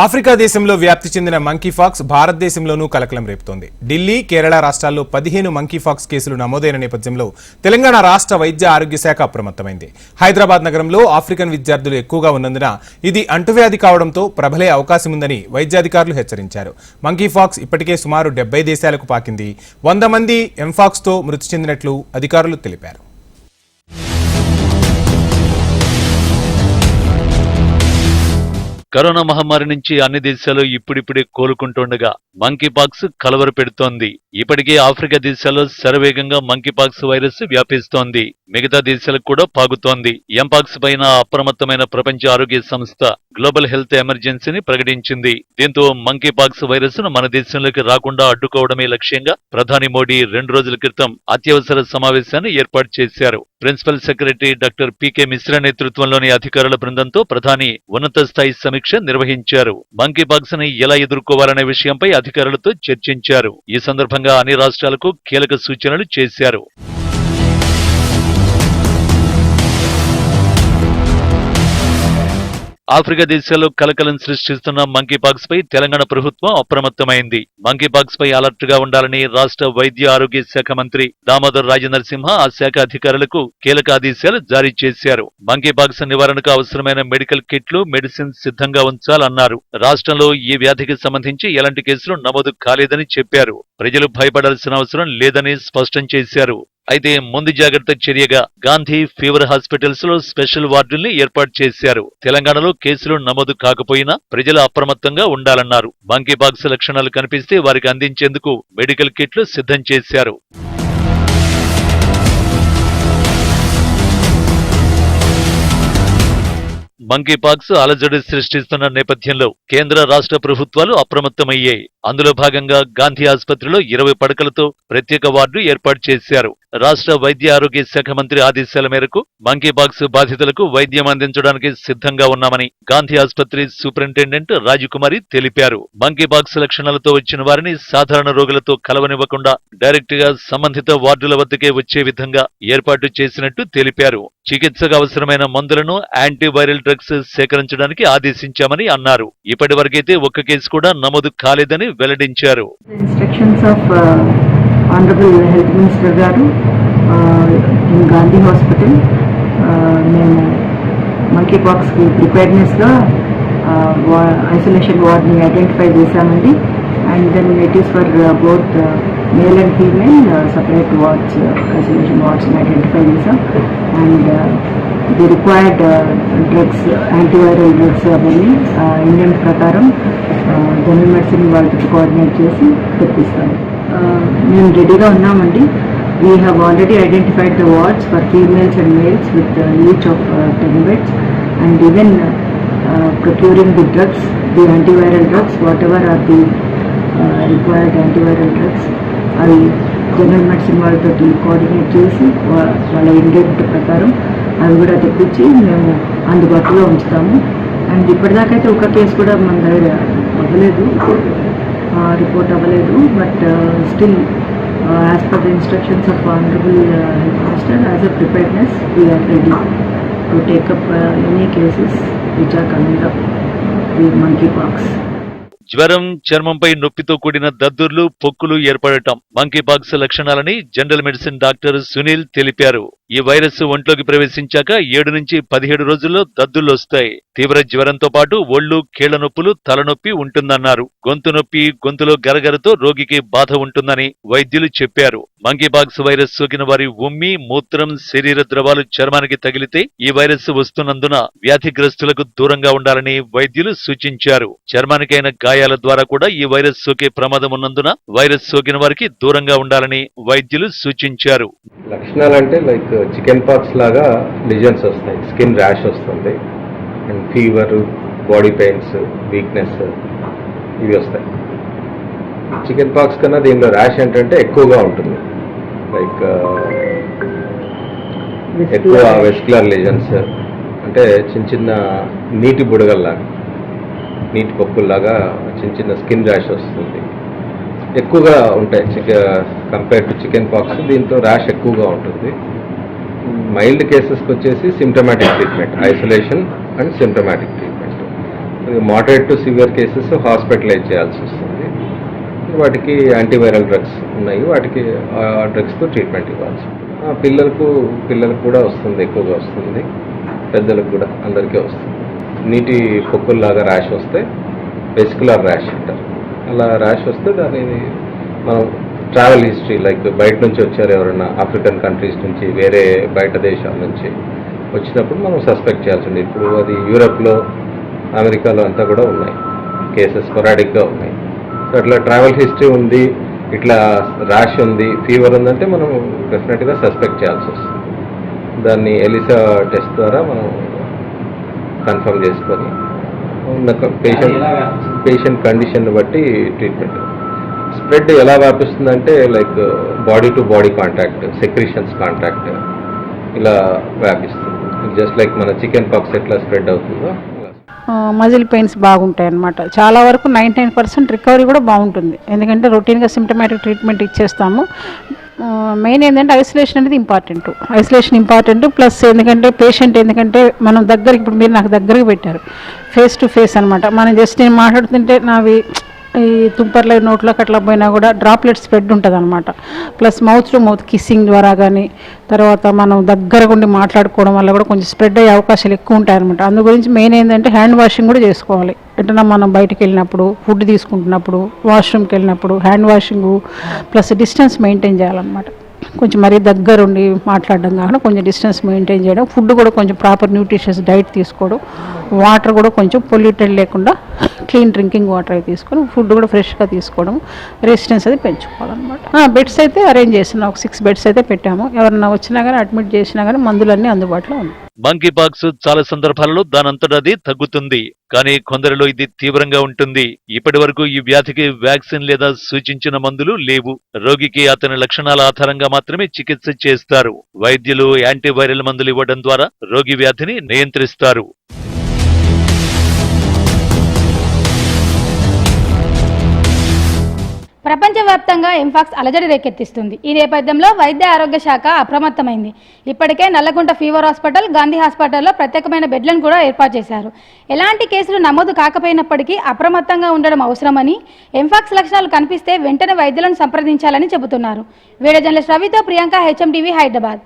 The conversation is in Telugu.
ఆఫ్రికా దేశంలో వ్యాప్తి చెందిన మంకీఫాక్స్ భారతదేశంలోనూ కలకలం రేపుతోంది. ఢిల్లీ కేరళ రాష్ట్రాల్లో పదిహేను మంకీఫాక్స్ కేసులు నమోదైన నేపథ్యంలో తెలంగాణ రాష్ట్ర వైద్య ఆరోగ్య శాఖ అప్రమత్తమైంది. హైదరాబాద్ నగరంలో ఆఫ్రికన్ విద్యార్థులు ఎక్కువగా ఉన్నందున ఇది అంటువ్యాధి కావడంతో ప్రబలే అవకాశం ఉందని వైద్యాధికారులు హెచ్చరించారు. మంకీఫాక్స్ ఇప్పటికే సుమారు డెబ్బై దేశాలకు పాకింది. వంద మంది ఎంఫాక్స్తో మృతి చెందినట్లు అధికారులు తెలిపారు. కరోనా మహమ్మారి నుంచి అన్ని దేశాలు ఇప్పుడిప్పుడే కోలుకుంటుండగా మంకీపాక్స్ కలవర పెడుతోంది. ఇప్పటికే ఆఫ్రికా దేశాల్లో శరవేగంగా మంకీపాక్స్ వైరస్ వ్యాపిస్తోంది. మిగతా దేశాలకు కూడా పాగుతోంది ఎంపాక్స్ పైన అప్రమత్తమైన ప్రపంచ ఆరోగ్య సంస్థ గ్లోబల్ హెల్త్ ఎమర్జెన్సీని ప్రకటించింది. దీంతో మంకీపాక్స్ వైరస్ను మన దేశంలోకి రాకుండా అడ్డుకోవడమే లక్ష్యంగా ప్రధాని మోడీ రెండు రోజుల క్రితం అత్యవసర సమావేశాన్ని ఏర్పాటు చేశారు. Principal secretary doctor PK Mishra నేతృత్వంలోని అధికారుల బృందంతో ప్రధాని ఉన్నత స్థాయి సమీక్ష నిర్వహించారు. మంకీపాక్స్ని ఎలా ఎదుర్కోవాలనే విషయంపై అధికారులతో చర్చించారు. ఈ సందర్భంగా అన్ని రాష్ట్రాలకు కీలక సూచనలు చేశారు. ఆఫ్రికా దేశాల్లో కలకలం సృష్టిస్తున్న మంకీపాక్స్ పై తెలంగాణ ప్రభుత్వం అప్రమత్తమైంది. మంకీపాక్స్ పై అలర్ట్గా ఉండాలని రాష్ట్ర వైద్య ఆరోగ్య శాఖ మంత్రి దామోదర్ రాజనరసింహ ఆ శాఖ అధికారులకు కీలక ఆదేశాలు జారీ చేశారు. మంకీపాక్స్ నివారణకు అవసరమైన మెడికల్ కిట్లు మెడిసిన్స్ సిద్ధంగా ఉంచాలన్నారు. రాష్ట్రంలో ఈ వ్యాధికి సంబంధించి ఎలాంటి కేసులు నమోదు కాలేదని చెప్పారు. ప్రజలు భయపడాల్సిన అవసరం లేదని స్పష్టం చేశారు. అయితే ముందు జాగ్రత్త చర్యగా గాంధీ ఫీవర్ హాస్పిటల్స్లో స్పెషల్ వార్డుల్ని ఏర్పాటు చేశారు. తెలంగాణలో కేసులు నమోదు కాకపోయినా ప్రజలు అప్రమత్తంగా ఉండాలన్నారు. మంకీపాక్స్ లక్షణాలు కనిపిస్తే వారికి అందించేందుకు మెడికల్ కిట్లు సిద్ధం చేశారు. మంకీపాక్స్ అలజడి సృష్టిస్తున్న నేపథ్యంలో కేంద్ర రాష్ట్ర ప్రభుత్వాలు అప్రమత్తమయ్యాయి. అందులో భాగంగా గాంధీ ఆసుపత్రిలో ఇరవై పడకలతో ప్రత్యేక వార్డు ఏర్పాటు చేశారు. రాష్ట్ర వైద్య ఆరోగ్య శాఖ మంత్రి ఆదేశాల మేరకు మంకీబాక్స్ బాధితులకు వైద్యం అందించడానికి సిద్ధంగా ఉన్నామని గాంధీ ఆసుపత్రి సూపరింటెండెంట్ రాజకుమారి తెలిపారు. మంకీబాక్స్ లక్షణాలతో వచ్చిన వారిని సాధారణ రోగులతో కలవనివ్వకుండా డైరెక్ట్గా సంబంధిత వార్డుల వద్దకే వచ్చే విధంగా ఏర్పాటు చేసినట్టు తెలిపారు. చికిత్సకు అవసరమైన మందులను యాంటీవైరల్ డ్రగ్స్ సేకరించడానికి ఆదేశించామని అన్నారు. ఇప్పటి వరకైతే ఒక్క కేసు కూడా నమోదు కాలేదని వెల్లడించారు. ఆనరబుల్ హెల్త్ మినిస్టర్ గారు ఇన్ గాంధీ హాస్పిటల్ మేము మంకీ పాక్స్కి ప్రిపేర్నెస్గా ఐసోలేషన్ వార్డ్ని ఐడెంటిఫై చేశామండి. And then it is for both male and female separate wards isolation వార్డ్స్ని identify చేసాం and the required drugs antiviral drugs అవన్నీ uh, ఇండియన్ ప్రకారం uh, జనరల్ మెడిసిన్ వాళ్ళకి కోఆర్డినేట్ చేసి తెప్పిస్తాను మేము రెడీగా ఉన్నామండి. We have already identified the wards for females and males with each of ten beds and even procuring the drugs the antiviral drugs whatever are the required antiviral drugs అవి జనరల్ మెడిసిన్ వాళ్ళతో కోఆర్డినేట్ చేసి వాళ్ళ ఇండెంట్ ప్రకారం అవి కూడా తెప్పించి మేము అందుబాటులో ఉంచుతాము. అండ్ ఇప్పటిదాకైతే ఒక కేసు కూడా మన దగ్గర అవ్వలేదు రిపోర్ట్ అవ్వలేదు but still as per the instructions of honourable head master as a preparedness we're ready to take up any cases which are coming up the monkey pox జ్వరం చర్మంపై నొప్పితో కూడిన దద్దుర్లు పొక్కులు ఏర్పడటం మంకీపాక్స్ లక్షణాలని జనరల్ మెడిసిన్ డాక్టర్ సునీల్ తెలిపారు. ఈ వైరస్ ఒంట్లోకి ప్రవేశించాక ఏడు నుంచి పదిహేడు రోజుల్లో దద్దుర్లు వస్తాయి. తీవ్ర జ్వరంతో పాటు ఒళ్ళు కీళ్ళ నొప్పులు తలనొప్పి ఉంటుందన్నారు. గొంతు నొప్పి గొంతులో గరగరతో రోగికి బాధ ఉంటుందని వైద్యులు చెప్పారు. మంకీబాక్స్ వైరస్ సోకిన వారి ఉమ్మి మూత్రం శరీర ద్రవాలు చర్మానికి తగిలితే ఈ వైరస్ వస్తున్నందున వ్యాధిగ్రస్తులకు దూరంగా ఉండాలని వైద్యులు సూచించారు. చర్మానికైన గాయాల ద్వారా కూడా ఈ వైరస్ సోకే ప్రమాదం ఉన్నందున వైరస్ సోకిన వారికి దూరంగా ఉండాలని వైద్యులు సూచించారు. లక్షణాలు అంటే లైక్ చికెన్ పాక్స్ లాగా లిజన్స్ వస్తాయి. స్కిన్ ర్యాష్ వస్తుంది. And fever body pains weakness ఇవి వస్తాయి. చికెన్ పాక్స్ కన్నా దీనిలో ర్యాష్ ఏంటంటే ఎక్కువగా ఉంటుంది. లైక్ ఎక్కువ వెస్కులర్ లిజన్స్ అంటే చిన్న చిన్న నీటి బుడగల్లాగా నీటి పప్పుల్లాగా చిన్న చిన్న స్కిన్ ర్యాష్ వస్తుంది. ఎక్కువగా ఉంటాయి. చిక కంపేర్ టు చికెన్ పాక్స్ దీంతో ర్యాష్ ఎక్కువగా ఉంటుంది. మైల్డ్ కేసెస్కి వచ్చేసి symptomatic treatment isolation and symptomatic treatment. Moderate to severe cases hospitalise చేయాల్సి వస్తుంది. వాటికి యాంటీవైరల్ డ్రగ్స్ ఉన్నాయి. వాటికి ఆ డ్రగ్స్తో ట్రీట్మెంట్ ఇవ్వాల్సి ఉంటుంది. ఆ పిల్లలకు పిల్లలకు కూడా వస్తుంది ఎక్కువగా వస్తుంది. పెద్దలకు కూడా అందరికీ వస్తుంది. నీటి పొక్కుల్లాగా ర్యాష్ వస్తే వెస్కులర్ ర్యాష్ అంటారు. అలా ర్యాష్ వస్తే దాన్ని మనం ట్రావెల్ హిస్టరీ లైక్ బయట నుంచి వచ్చారు ఎవరైనా ఆఫ్రికన్ కంట్రీస్ నుంచి వేరే బయట దేశాల నుంచి వచ్చినప్పుడు మనం సస్పెక్ట్ చేయాల్సి ఉంది ఇప్పుడు అది యూరప్లో అమెరికాలో అంతా కూడా ఉన్నాయి. కేసెస్ స్పొరాడిక్గా ఉన్నాయి. సో అట్లా ట్రావెల్ హిస్టరీ ఉంది ఇట్లా ర్యాష్ ఉంది ఫీవర్ ఉందంటే మనం డెఫినెట్గా సస్పెక్ట్ చేయాల్సి వస్తుంది. దాన్ని ఎలిసా టెస్ట్ ద్వారా మనం కన్ఫర్మ్ చేసుకొని ఉన్న పేషెంట్ పేషెంట్ కండిషన్ బట్టి ట్రీట్మెంట్ స్ప్రెడ్ ఎలా వ్యాపిస్తుందంటే like body to body contact secretions contact ఇలా వ్యాపిస్తుంది. జస్ట్ లైక్ మన చికెన్ పాక్స్ ఎట్లా స్ప్రెడ్ అవుతుందో. మజిల్ పెయిన్స్ బాగుంటాయి అన్నమాట చాలా వరకు నైంటీ నైన్ పర్సెంట్ రికవరీ కూడా బాగుంటుంది. ఎందుకంటే రొటీన్గా సిమ్టమాటిక్ ట్రీట్మెంట్ ఇచ్చేస్తాము. మెయిన్ ఏంటంటే ఐసోలేషన్ అనేది ఇంపార్టెంట్. ఐసోలేషన్ ఇంపార్టెంట్ ప్లస్ ఎందుకంటే పేషెంట్ ఎందుకంటే మనం దగ్గరికి ఇప్పుడు మీరు నాకు దగ్గరికి పెట్టారు. ఫేస్ టు ఫేస్ అనమాట మనం జస్ట్ నేను మాట్లాడుతుంటే నావి ఈ తుంపర్ల నోట్లోకి అట్లా పోయినా కూడా డ్రాప్లెట్ స్ప్రెడ్ ఉంటుంది అనమాట plus mouth to mouth kissing ద్వారా కానీ తర్వాత మనం దగ్గరగా ఉండి మాట్లాడుకోవడం వల్ల కూడా కొంచెం స్ప్రెడ్ అయ్యే అవకాశాలు ఎక్కువ ఉంటాయి అనమాట అందు గురించి మెయిన్ ఏంటంటే హ్యాండ్ వాషింగ్ కూడా చేసుకోవాలి. ఎటన్నా మనం బయటకు వెళ్ళినప్పుడు ఫుడ్ తీసుకుంటున్నప్పుడు వాష్రూమ్కి వెళ్ళినప్పుడు hand washing plus distance maintain చేయాలన్నమాట. కొంచెం మరీ దగ్గరుండి మాట్లాడడం కాకుండా కొంచెం డిస్టెన్స్ మెయింటైన్ చేయడం ఫుడ్ కూడా కొంచెం ప్రాపర్ న్యూట్రిషియస్ డైట్ తీసుకోవడం వాటర్ కూడా కొంచెం పొల్యూటెడ్ లేకుండా క్లీన్ డ్రింకింగ్ వాటర్ అవి తీసుకొని ఫుడ్ కూడా ఫ్రెష్గా తీసుకోవడం రెసిస్టెన్స్ అది పెంచుకోవాలన్నమాట. బెడ్స్ అయితే అరేంజ్ చేసినా ఒక సిక్స్ బెడ్స్ అయితే పెట్టాము. ఎవరన్నా వచ్చినా కానీ అడ్మిట్ చేసినా కానీ మందులన్నీ అందుబాటులో ఉన్నాయి. మంకీ పాక్స్ చాలా సందర్భాలలో దానంతటది తగ్గుతుంది. కానీ కొందరిలో ఇది తీవ్రంగా ఉంటుంది. ఇప్పటి వరకు ఈ వ్యాధికి వ్యాక్సిన్ లేదా సూచించిన మందులు లేవు. రోగికి అతని లక్షణాల ఆధారంగా మాత్రమే చికిత్స చేస్తారు. వైద్యులు యాంటీవైరల్ మందులు ఇవ్వడం ద్వారా రోగి వ్యాధిని నియంత్రిస్తారు. ప్రపంచవ్యాప్తంగా ఎంఫాక్స్ అలజడి రేకెత్తిస్తుంది. ఈ నేపథ్యంలో వైద్య ఆరోగ్య శాఖ అప్రమత్తమైంది. ఇప్పటికే నల్లగుంట ఫీవర్ హాస్పిటల్ గాంధీ హాస్పిటల్లో ప్రత్యేకమైన బెడ్లను కూడా ఏర్పాటు చేశారు. ఎలాంటి కేసులు నమోదు కాకపోయినప్పటికీ అప్రమత్తంగా ఉండడం అవసరమని ఎంఫాక్స్ లక్షణాలు కనిపిస్తే వెంటనే వైద్యులను సంప్రదించాలని చెబుతున్నారు. వీడియో జర్నలిస్ట్ రవితో ప్రియాంక హెచ్ఎండివి హైదరాబాద్.